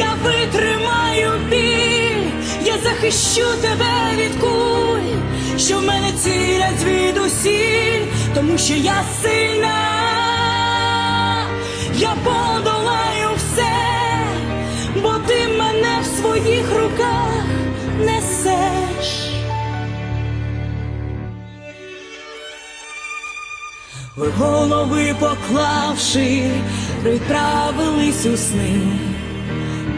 я витримаю біль, я захищу тебе від куль, що в мене цілять звідусіль, тому що я сильна, я подолаю все, бо ти мене в своїх руках несеш. Ви голови поклавши, відправились у сни.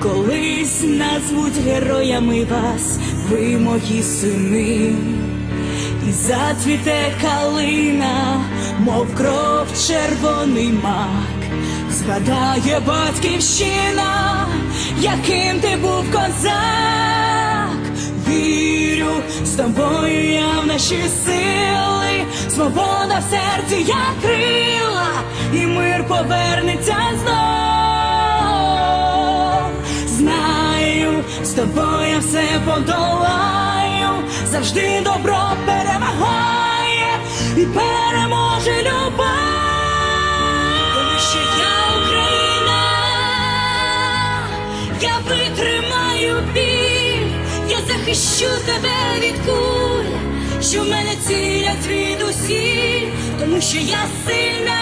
Колись назвуть героями вас, ви мої сини, і зацвіте калина, мов кров червоний мак, згадає батьківщина, яким ти був козак. Вірю, з тобою я в наші сили, свобода в серці, як крила, і мир повернеться знов. З тобою я все подолаю, завжди добро перемагає і переможе любов. Тому що я Україна, я витримаю біль, я захищу тебе від куль, що в мене цілять звідусіль, тому що я сильна,